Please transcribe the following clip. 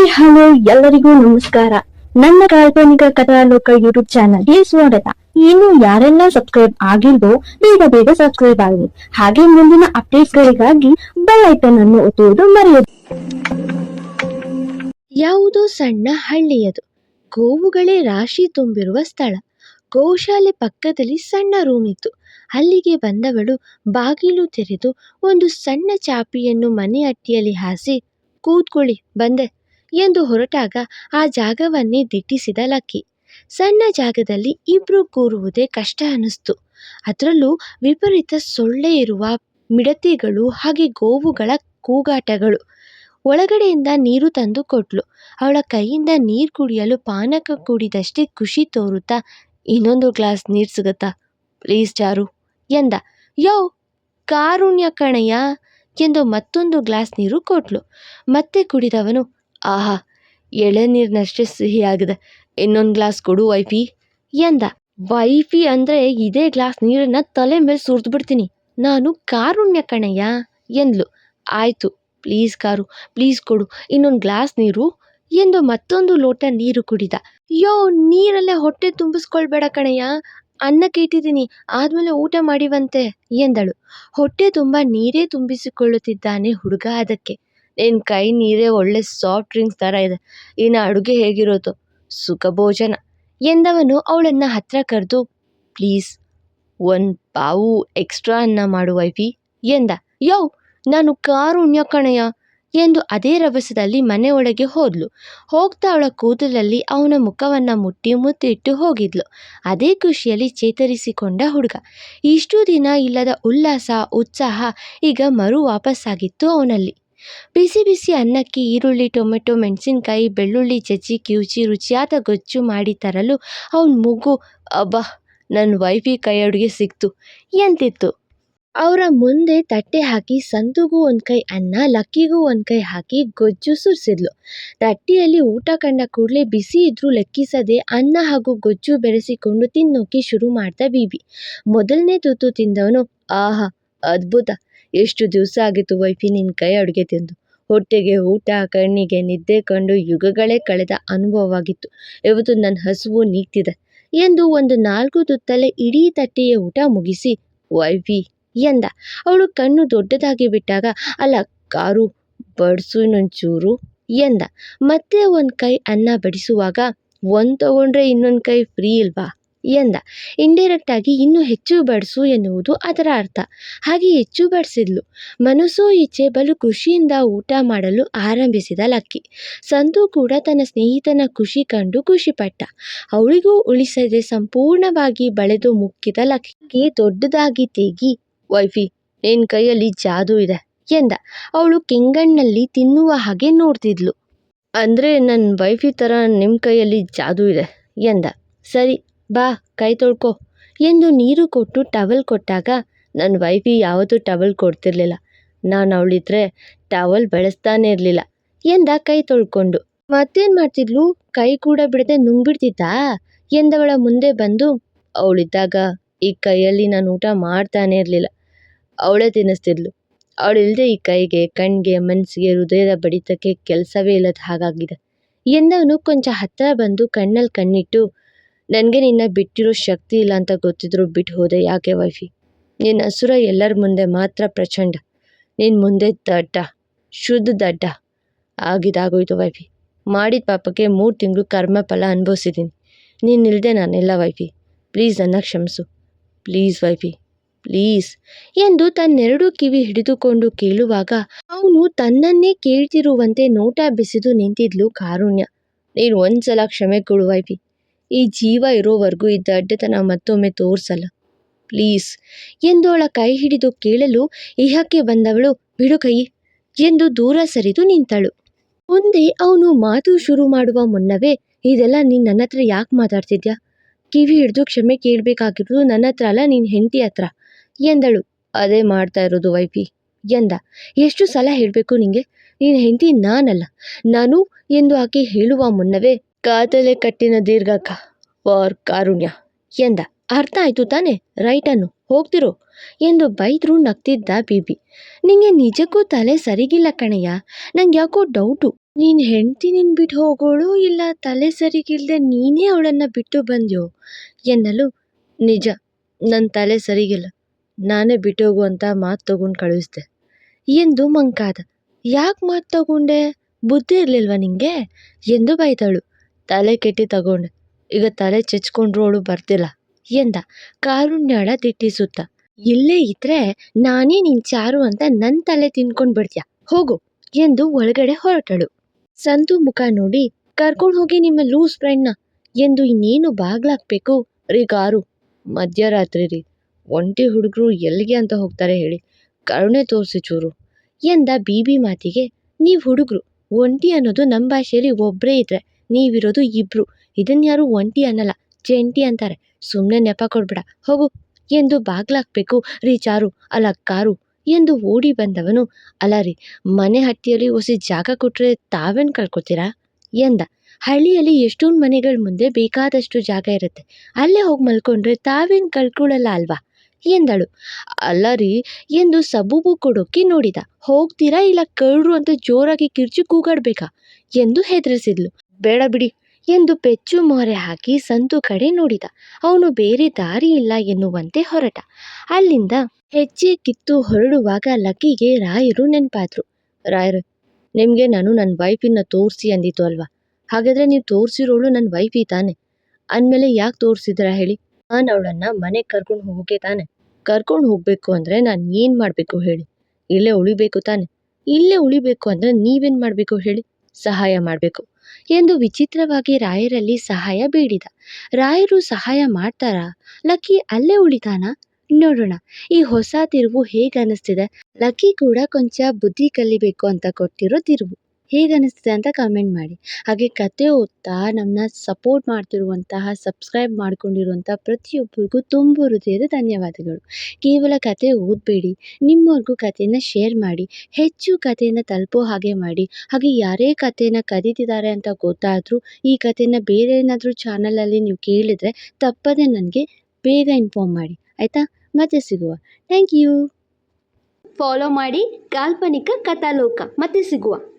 Hi, hello, ಎಲ್ಲರಿಗೂ ನಮಸ್ಕಾರ. ನನ್ನ ಕಾಲ್ಪನಿಕ ಕಥಾಲೋಕ ಯೂಟ್ಯೂಬ್ ಚಾನಲ್ಗೆ ಸ್ವಾಗತ. ಇನ್ನು ಯಾರೆಲ್ಲ ಸಬ್ಸ್ಕ್ರೈಬ್ ಆಗಿಲ್ವೋ, ಬೇಗ ಬೇಗ ಸಬ್ಸ್ಕ್ರೈಬ್ ಆಗಿ. ಹಾಗೆ ಮುಂದಿನ ಅಪ್ಡೇಟ್ಸ್ ಗಳಿಗಾಗಿ ಬೆಲ್ ಐಕನ್ ಅನ್ನು ಒತ್ತುವುದು ಮರೆಯದು. ಯಾವುದೋ ಸಣ್ಣ ಹಳ್ಳಿಯದು. ಗೋವುಗಳೇ ರಾಶಿ ತುಂಬಿರುವ ಸ್ಥಳ. ಗೋಶಾಲೆ ಪಕ್ಕದಲ್ಲಿ ಸಣ್ಣ ರೂಮ್ ಇತ್ತು. ಅಲ್ಲಿಗೆ ಬಂದವಳು ಬಾಗಿಲು ತೆರೆದು ಒಂದು ಸಣ್ಣ ಚಾಪಿಯನ್ನು ಮನೆ ಅಟ್ಟಿಯಲ್ಲಿ ಹಾಸಿ, ಕೂತ್ಕೊಳ್ಳಿ, ಬಂದೆ. ಎಂದು ಹೊರಟಾಗ ಆ ಜಾಗವನ್ನೇ ದಿಟ್ಟಿಸಿದ ಲಕ್ಕಿ. ಸಣ್ಣ ಜಾಗದಲ್ಲಿ ಇಬ್ರು ಕೂರುವುದೇ ಕಷ್ಟ ಅನ್ನಿಸ್ತು. ಅದರಲ್ಲೂ ವಿಪರೀತ ಸೊಳ್ಳೆ ಇರುವ ಮಿಡತೆಗಳು ಹಾಗೆ ಗೋವುಗಳ ಕೂಗಾಟಗಳು. ಒಳಗಡೆಯಿಂದ ನೀರು ತಂದು ಕೊಟ್ಲು. ಅವಳ ಕೈಯಿಂದ ನೀರು ಕುಡಿಯಲು ಪಾನಕ ಕುಡಿದಷ್ಟೇ ಖುಷಿ ತೋರುತ್ತಾ, ಇನ್ನೊಂದು ಗ್ಲಾಸ್ ನೀರು ಸಿಗುತ್ತಾ? ಪ್ಲೀಸ್ ಚಾರು ಎಂದ. ಯೋ, ಕಾರುಣ್ಯ ಕಣಯ್ಯ, ಎಂದು ಮತ್ತೊಂದು ಗ್ಲಾಸ್ ನೀರು ಕೊಟ್ಲು. ಮತ್ತೆ ಕುಡಿದವನು ಆಹಾ ಎಳೆನೀರಿನಷ್ಟೇ ಸಿಹಿಯಾಗಿದೆ. ಇನ್ನೊಂದು ಗ್ಲಾಸ್ ಕೊಡು ವೈಫಿ ಎಂದ. ವೈಫಿ ಅಂದರೆ ಇದೇ ಗ್ಲಾಸ್ ನೀರನ್ನು ತಲೆ ಮೇಲೆ ಸುರಿದು ಬಿಡ್ತೀನಿ ನಾನು ಕಾರುಣ್ಯ ಕಣಯ್ಯ ಎಂದ್ಲು. ಆಯಿತು, ಪ್ಲೀಸ್ ಕಾರು, ಪ್ಲೀಸ್ ಕೊಡು. ಇನ್ನೊಂದು ಗ್ಲಾಸ್ ನೀರು ಎಂದು ಮತ್ತೊಂದು ಲೋಟ ನೀರು ಕುಡಿದ. ಯೋ, ನೀರಲ್ಲೇ ಹೊಟ್ಟೆ ತುಂಬಿಸ್ಕೊಳ್ಬೇಡ ಕಣಯ್ಯ. ಅನ್ನಕ್ಕೆ ಇಟ್ಟಿದ್ದೀನಿ ಆದಮೇಲೆ ಊಟ ಮಾಡಿವಂತೆ ಎಂದಳು. ಹೊಟ್ಟೆ ತುಂಬ ನೀರೇ ತುಂಬಿಸಿಕೊಳ್ಳುತ್ತಿದ್ದಾನೆ ಹುಡುಗ ಅದಕ್ಕೆ. ನಿನ್ನ ಕೈ ನೀರೇ ಒಳ್ಳೆ ಸಾಫ್ಟ್ ಡ್ರಿಂಕ್ಸ್ ಥರ ಇದೆ. ಇನ್ನು ಅಡುಗೆ ಹೇಗಿರೋದು? ಸುಖ ಭೋಜನ. ಎಂದವನು ಅವಳನ್ನು ಹತ್ರ ಕರೆದು, ಪ್ಲೀಸ್, ಒಂದು ಪಾವು ಎಕ್ಸ್ಟ್ರಾ ಅನ್ನ ಮಾಡು ವೈಫಿ, ಎಂದ. ಯೌ, ನಾನು ಕಾರುಣ್ಯ ಕಣಯ್ಯ, ಎಂದು ಅದೇ ರಭಸದಲ್ಲಿ ಮನೆಯೊಳಗೆ ಹೋದ್ಲು. ಹೋಗ್ತಾ ಅವಳ ಕೂದಲಲ್ಲಿ ಅವನ ಮುಖವನ್ನು ಮುಟ್ಟಿ ಮುತ್ತಿಟ್ಟು ಹೋಗಿದ್ಲು. ಅದೇ ಖುಷಿಯಲ್ಲಿ ಚೇತರಿಸಿಕೊಂಡ ಹುಡುಗ. ಇಷ್ಟು ದಿನ ಇಲ್ಲದ ಉಲ್ಲಾಸ, ಉತ್ಸಾಹ ಈಗ ಮರು ವಾಪಸ್ಸಾಗಿತ್ತು ಅವನಲ್ಲಿ. ಬಿಸಿ ಬಿಸಿ ಅನ್ನಕ್ಕೆ ಈರುಳ್ಳಿ, ಟೊಮೆಟೊ, ಮೆಣಸಿನ್ಕಾಯಿ, ಬೆಳ್ಳುಳ್ಳಿ, ಜಜ್ಜಿ, ಕಿವುಚಿ ರುಚಿಯಾದ ಗೊಜ್ಜು ಮಾಡಿ ತರಲು ಅವನ ಮಗು, ಅಬ್ಬಾ ನನ್ನ ವೈಫಿ ಕೈ ಅಡುಗೆ ಸಿಕ್ತು ಎಂತಿತ್ತು. ಅವರ ಮುಂದೆ ತಟ್ಟೆ ಹಾಕಿ ಸಂತುಗೂ ಒಂದು ಕೈ ಅನ್ನ, ಲಕ್ಕಿಗೂ ಒಂದು ಕೈ ಹಾಕಿ ಗೊಜ್ಜು ಸುರಿಸಿದ್ಲು. ತಟ್ಟೆಯಲ್ಲಿ ಊಟ ಕಂಡ ಕೂಡಲೇ ಬಿಸಿ ಇದ್ರೂ ಲೆಕ್ಕಿಸದೆ ಅನ್ನ ಹಾಗೂ ಗೊಜ್ಜು ಬೆರೆಸಿಕೊಂಡು ತಿನ್ನೋಕೆ ಶುರು ಮಾಡ್ದ ಬೀಬಿ. ಮೊದಲನೇ ತುತ್ತು ತಿಂದವನು, ಆಹಾ, ಅದ್ಭುತ. ಎಷ್ಟು ದಿವಸ ಆಗಿತ್ತು ವೈಫಿ ನಿನ್ನ ಕೈ ಅಡುಗೆ ತಿಂದು? ಹೊಟ್ಟೆಗೆ ಊಟ, ಕಣ್ಣಿಗೆ ನಿದ್ದೆ ಕಂಡು ಯುಗಗಳೇ ಕಳೆದ ಅನುಭವವಾಗಿತ್ತು. ಇವತ್ತು ನನ್ನ ಹಸುವು ನೀಗ್ತಿದೆ. ಎಂದು ಒಂದು ನಾಲ್ಕು ತುತ್ತಲೆ ಇಡೀ ತಟ್ಟೆಯ ಊಟ ಮುಗಿಸಿ ವೈಫಿ ಎಂದ. ಅವಳು ಕಣ್ಣು ದೊಡ್ಡದಾಗಿ ಬಿಟ್ಟಾಗ, ಅಲ್ಲ, ಕಾರು ಬಡಿಸು ಎಂದ. ಮತ್ತೆ ಒಂದು ಕೈ ಅನ್ನ ಬಡಿಸುವಾಗ, ಒಂದು ತಗೊಂಡ್ರೆ ಇನ್ನೊಂದು ಕೈ ಫ್ರೀ ಇಲ್ವಾ? ಎಂದ. ಇಂಡೈರೆಕ್ಟ್ ಆಗಿ ಇನ್ನೂ ಹೆಚ್ಚು ಬಡಿಸು ಎನ್ನುವುದು ಅದರ ಅರ್ಥ. ಹಾಗೆ ಹೆಚ್ಚು ಬಡಿಸಿದ್ಲು. ಮನಸ್ಸು ಇಚ್ಛೆ ಬಲು ಖುಷಿಯಿಂದ ಊಟ ಮಾಡಲು ಆರಂಭಿಸಿದ ಲಕ್ಕಿ. ಸಂತು ಕೂಡ ತನ್ನ ಸ್ನೇಹಿತನ ಖುಷಿ ಕಂಡು ಖುಷಿಪಟ್ಟ. ಅವಳಿಗೂ ಉಳಿಸದೆ ಸಂಪೂರ್ಣವಾಗಿ ಬಳೆದು ಮುಕ್ಕಿದ ಲಕ್ಕಿ ದೊಡ್ಡದಾಗಿ ತೇಗಿ ವೈಫಿ ನಿನ್ನ ಕೈಯಲ್ಲಿ ಜಾದೂ ಇದೆ ಎಂದ. ಅವಳು ಕೆಂಗಣ್ಣಲ್ಲಿ ತಿನ್ನುವ ಹಾಗೆ ನೋಡ್ತಿದ್ಲು. ಅಂದರೆ ನನ್ನ ವೈಫಿ ಥರ ನಿಮ್ಮ ಕೈಯಲ್ಲಿ ಜಾದೂ ಇದೆ ಎಂದ. ಸರಿ ಬಾ, ಕೈ ತೊಳ್ಕೊ. ಎಂದು ನೀರು ಕೊಟ್ಟು ಟವಲ್ ಕೊಟ್ಟಾಗ ನನ್ನ ವೈಫಿ ಯಾವತ್ತೂ ಟವಲ್ ಕೊಡ್ತಿರ್ಲಿಲ್ಲ. ನಾನು ಅವಳಿದ್ರೆ ಟವಲ್ ಬಳಸ್ತಾನೆ ಇರಲಿಲ್ಲ ಎಂದ ಕೈ ತೊಳ್ಕೊಂಡು. ಮತ್ತೇನು ಮಾಡ್ತಿದ್ಲು? ಕೈ ಕೂಡ ಬಿಡದೆ ನುಂಗ್ಬಿಡ್ತಿದ್ದಾ? ಎಂದವಳ ಮುಂದೆ ಬಂದು, ಅವಳಿದ್ದಾಗ ಈ ಕೈಯಲ್ಲಿ ನಾನು ಊಟ ಮಾಡ್ತಾನೆ ಇರಲಿಲ್ಲ. ಅವಳೇ ತಿನ್ನಿಸ್ತಿದ್ಲು. ಅವಳಿಲ್ಲದೆ ಈ ಕೈಗೆ ಕಣ್ಣಿಗೆ ಮನಸ್ಸಿಗೆ ಹೃದಯದ ಬಡಿತಕ್ಕೆ ಕೆಲಸವೇ ಇಲ್ಲದ ಹಾಗಾಗಿದೆ. ಎಂದವನು ಕೊಂಚ ಹತ್ತಿರ ಬಂದು ಕಣ್ಣಲ್ಲಿ ಕಣ್ಣಿಟ್ಟು ನನಗೆ ನಿನ್ನ ಬಿಟ್ಟಿರೋ ಶಕ್ತಿ ಇಲ್ಲ ಅಂತ ಗೊತ್ತಿದ್ರು ಬಿಟ್ಟು ಹೋದೆ. ಯಾಕೆ ವೈಫಿ? ನಿನ್ನ ಹಸುರ ಎಲ್ಲರ ಮುಂದೆ ಮಾತ್ರ ಪ್ರಚಂಡ. ನಿನ್ನ ಮುಂದೆ ದಡ್ಡ, ಶುದ್ಧ ದಡ್ಡ ಆಗಿದಾಗೋಯ್ತು ವೈಫಿ. ಮಾಡಿದ ಪಾಪಕ್ಕೆ ಮೂರು ತಿಂಗಳು ಕರ್ಮ ಫಲ ಅನುಭವಿಸಿದ್ದೀನಿ ನೀನಿಲ್ಲದೆ ನಾನೆಲ್ಲ ವೈಫಿ. ಪ್ಲೀಸ್ ನನ್ನ ಕ್ಷಮಿಸು. Please wifey. ಪ್ಲೀಸ್. ಎಂದು ತನ್ನೆರಡು ಕಿವಿ ಹಿಡಿದುಕೊಂಡು ಕೇಳುವಾಗ ಅವನು ತನ್ನನ್ನೇ ಕೇಳ್ತಿರುವಂತೆ ನೋಟ ಬಿಸಿದು ನಿಂತಿದ್ಲು ಕಾರುಣ್ಯ. ನೀನು ಒಂದ್ಸಲ ಕ್ಷಮೆ ಕೊಡು ವೈಫಿ. ಈ ಜೀವ ಇರೋವರೆಗೂ ಈ ದಡ್ಡತನ ಮತ್ತೊಮ್ಮೆ ತೋರಿಸಲ್ಲ. ಪ್ಲೀಸ್. ಎಂದು ಅವಳ ಕೈ ಹಿಡಿದು ಕೇಳಲು ಇಹಕ್ಕೆ ಬಂದವಳು, ಬಿಡು ಕೈ, ಎಂದು ದೂರ ಸರಿದು ನಿಂತಳು. ಮುಂದೆ ಅವನು ಮಾತು ಶುರು ಮಾಡುವ ಮುನ್ನವೇ ಇದೆಲ್ಲ ನೀನು ನನ್ನ ಹತ್ರ ಯಾಕೆ ಮಾತಾಡ್ತಿದ್ಯಾ? ಕಿವಿ ಹಿಡಿದು ಕ್ಷಮೆ ಕೇಳಬೇಕಾಗಿರೋದು ನನ್ನ ಹತ್ರ ಅಲ್ಲ ನಿನ್ನ ಹೆಂಡತಿ ಹತ್ರ, ಎಂದಳು. ಅದೇ ಮಾಡ್ತಾ ಇರೋದು ವೈಫಿ, ಎಂದ. ಎಷ್ಟು ಸಲ ಹೇಳಬೇಕು ನಿಂಗೆ? ನೀನು ಹೆಂಡತಿ ನಾನಲ್ಲ. ನಾನು, ಎಂದು ಆಕೆ ಹೇಳುವ ಮುನ್ನವೇ ಕಾತಲೆ ಕಟ್ಟಿನ ದೀರ್ಘಕ ಫಾರ್ ಕಾರುಣ್ಯ ಎಂದ ಅರ್ಥ ಆಯ್ತು ತಾನೆ, ರೈಟನ್ನು ಹೋಗ್ತಿರೋ ಎಂದು ಬೈದ್ರು ನಗ್ತಿದ್ದ ಬೀಬಿ. ನಿಂಗೆ ನಿಜಕ್ಕೂ ತಲೆ ಸರಿಗಿಲ್ಲ ಕಣಯ್ಯ, ನಂಗೆ ಯಾಕೋ ಡೌಟು ನೀನ್ ಹೆಂಡತಿ ನಿನ್ ಬಿಟ್ಟು ಹೋಗೋಳು ಇಲ್ಲ ತಲೆ ಸರಿಗಿಲ್ಲದೆ ನೀನೇ ಅವಳನ್ನ ಬಿಟ್ಟು ಬಂದ್ಯೋ ಎನ್ನಲು, ನಿಜ ನನ್ನ ತಲೆ ಸರಿಗಿಲ್ಲ, ನಾನೇ ಬಿಟ್ಟು ಹೋಗು ಅಂತ ಮಾತು ತಗೊಂಡು ಕಳಿಸ್ದೆ ಎಂದು ಮಂಕಾದ. ಯಾಕೆ ಮಾತು ತಗೊಂಡೆ? ಬುದ್ಧಿ ಇರಲಿಲ್ವ ನಿಂಗೆ? ಎಂದು ಬೈದಳು ತಲೆ ಕೆಟ್ಟಿ ತಗೊಂಡೆ. ಈಗ ತಲೆ ಚೆಚ್ಕೊಂಡ್ರು ಅವಳು ಬರ್ತಿಲ್ಲ ಎಂದ, ಕಾರುಣ್ಯಾಳ ದಿಟ್ಟಿಸುತ್ತ ಇಲ್ಲೇ ಇದ್ರೆ ನಾನೇ ನಿನ್ ಚಾರು ಅಂತ ನನ್ನ ತಲೆ ತಿನ್ಕೊಂಡ್ ಬಿಡ್ತ್ಯಾ? ಹೋಗು ಎಂದು ಒಳಗಡೆ ಹೊರಟಳು. ಸಂತು ಮುಖ ನೋಡಿ, ಕರ್ಕೊಂಡು ಹೋಗಿ ನಿಮ್ಮ ಲೂಸ್ ಫ್ರೆಂಡ್ನ ಎಂದು ಇನ್ನೇನು ಬಾಗ್ಲಾಕ್ಬೇಕು? ರೀ ಕಾರು, ಮಧ್ಯರಾತ್ರಿ ರೀ. ಒಂಟಿ ಹುಡುಗರು ಎಲ್ಲಿಗೆ ಅಂತ ಹೋಗ್ತಾರೆ ಹೇಳಿ. ಕರುಣೆ ತೋರಿಸಿ ಚೂರು. ಎಂದ ಬೀಬಿ ಮಾತಿಗೆ, ನೀವು ಹುಡುಗರು, ಒಂಟಿ ಅನ್ನೋದು ನಮ್ಮ ಭಾಷೆಯಲ್ಲಿ ಒಬ್ಬರೇ ಇದ್ರೆ ನೀವಿರೋದು ಇಬ್ರು. ಇದನ್ನ ಯಾರು ಒಂಟಿ ಅನ್ನಲ್ಲ, ಜಂಟಿ ಅಂತಾರೆ. ಸುಮ್ಮನೆ ನೆಪ ಕೊಡ್ಬೇಡ. ಹೋಗು. ಎಂದು ಬಾಗ್ಲಾಕ್ಬೇಕು. ರೀ ಚಾರು ಅಲ್ಲ ಕಾರು ಎಂದು ಓಡಿ ಬಂದವನು. ಅಲ್ಲ ರೀ, ಮನೆ ಹಟ್ಟಿಯಲ್ಲಿ ಒಸಿ ಜಾಗ ಕೊಟ್ಟರೆ ತಾವೇನು ಕಳ್ಕೊತೀರಾ? ಎಂದ. ಹಳ್ಳಿಯಲ್ಲಿ ಎಷ್ಟೊಂದು ಮನೆಗಳ ಮುಂದೆ ಬೇಕಾದಷ್ಟು ಜಾಗ ಇರುತ್ತೆ. ಅಲ್ಲೇ ಹೋಗಿ ಮಲ್ಕೊಂಡ್ರೆ ತಾವೇನು ಕಳ್ಕೊಳ್ಳಲ್ಲ ಅಲ್ವಾ? ಎಂದಳು. ಅಲ್ಲ ರೀ, ಎಂದು ಸಬೂಬು ಕೊಡೋಕೆ ನೋಡಿದ. ಹೋಗ್ತೀರಾ ಇಲ್ಲ ಕಳ್ರು ಅಂತ ಜೋರಾಗಿ ಕಿರ್ಚಿ ಕೂಗಾಡ್ಬೇಕಾ? ಎಂದು ಹೆದರಿಸಿದ್ಲು. ಬೇಡ ಬಿಡಿ ಎಂದು ಪೆಚ್ಚು ಮೊರೆ ಹಾಕಿ ಸಂತು ಕಡೆ ನೋಡಿದ. ಅವನು ಬೇರೆ ದಾರಿ ಇಲ್ಲ ಎನ್ನುವಂತೆ ಹೊರಟ. ಅಲ್ಲಿಂದ ಹೆಜ್ಜೆ ಕಿತ್ತು ಹೊರಡುವಾಗ ಲಕ್ಕಿಗೆ ರಾಯರು ನೆನಪಾದ್ರು. ರಾಯರು, ನಿಮಗೆ ನಾನು ನನ್ನ ವೈಫಿನ ತೋರಿಸಿ ಅಂದಿತ್ತು ಅಲ್ವಾ? ಹಾಗಾದ್ರೆ ನೀವು ತೋರಿಸಿರೋಳು ನನ್ನ ವೈಫಿ ತಾನೆ? ಅಂದಮೇಲೆ ಯಾಕೆ ತೋರಿಸಿದ್ರ ಹೇಳಿ? ನಾನು ಅವಳನ್ನ ಮನೆಗೆ ಕರ್ಕೊಂಡು ಹೋಗೋಕೆ ತಾನೆ. ಕರ್ಕೊಂಡು ಹೋಗಬೇಕು ಅಂದರೆ ನಾನು ಏನು ಮಾಡಬೇಕು ಹೇಳಿ? ಇಲ್ಲೇ ಉಳಿಬೇಕು ತಾನೆ. ಇಲ್ಲೇ ಉಳಿಬೇಕು ಅಂದರೆ ನೀವೇನು ಮಾಡಬೇಕು ಹೇಳಿ? ಸಹಾಯ ಮಾಡಬೇಕು. ಎಂದು ವಿಚಿತ್ರವಾಗಿ ರಾಯರಲ್ಲಿ ಸಹಾಯ ಬೇಡಿದ. ರಾಯರು ಸಹಾಯ ಮಾಡ್ತಾರಾ? ಲಕ್ಕಿ ಅಲ್ಲೇ ಉಳಿತಾನ? ನೋಡೋಣ. ಈ ಹೊಸ ತಿರುವು ಹೇಗೆ ಅನಿಸ್ತಿದೆ ಲಕ್ಕಿ ಕೂಡ ಕೊಂಚ ಬುದ್ಧಿ ಕಲಿಬೇಕು ಅಂತ ಕೊಟ್ಟಿರೋ ತಿರುವು. ಹೇಗೆ ಅನಿಸ್ತಿದೆ ಅಂತ ಕಮೆಂಟ್ ಮಾಡಿ. ಹಾಗೆ ಕತೆ ಓದ್ತಾ ನಮ್ಮನ್ನ ಸಪೋರ್ಟ್ ಮಾಡ್ತಿರುವಂತಹ ಸಬ್ಸ್ಕ್ರೈಬ್ ಮಾಡ್ಕೊಂಡಿರುವಂಥ ಪ್ರತಿಯೊಬ್ಬರಿಗೂ ತುಂಬ ಹೃದಯದ ಧನ್ಯವಾದಗಳು. ಕೇವಲ ಕತೆ ಓದಬೇಡಿ, ನಿಮ್ಮವ್ರಿಗೂ ಕಥೆನ ಶೇರ್ ಮಾಡಿ, ಹೆಚ್ಚು ಕಥೆಯನ್ನು ತಲುಪೋ ಹಾಗೆ ಮಾಡಿ, ಹಾಗೆ ಯಾರೇ ಕಥೆನ ಕದೀತಿದ್ದಾರೆ ಅಂತ ಗೊತ್ತಾದರೂ, ಈ ಕಥೆನ ಬೇರೆ ಏನಾದರೂ ಚಾನಲಲ್ಲಿ ನೀವು ಕೇಳಿದರೆ ತಪ್ಪದೆ ನನಗೆ ಬೇಗ ಇನ್ಫಾರ್ಮ್ ಮಾಡಿ. ಆಯಿತಾ? ಮತ್ತೆ ಸಿಗುವ. ಥ್ಯಾಂಕ್ ಯು ಫಾಲೋ ಮಾಡಿ ಕಾಲ್ಪನಿಕ ಕಥಾಲೋಕ. ಮತ್ತೆ ಸಿಗುವ.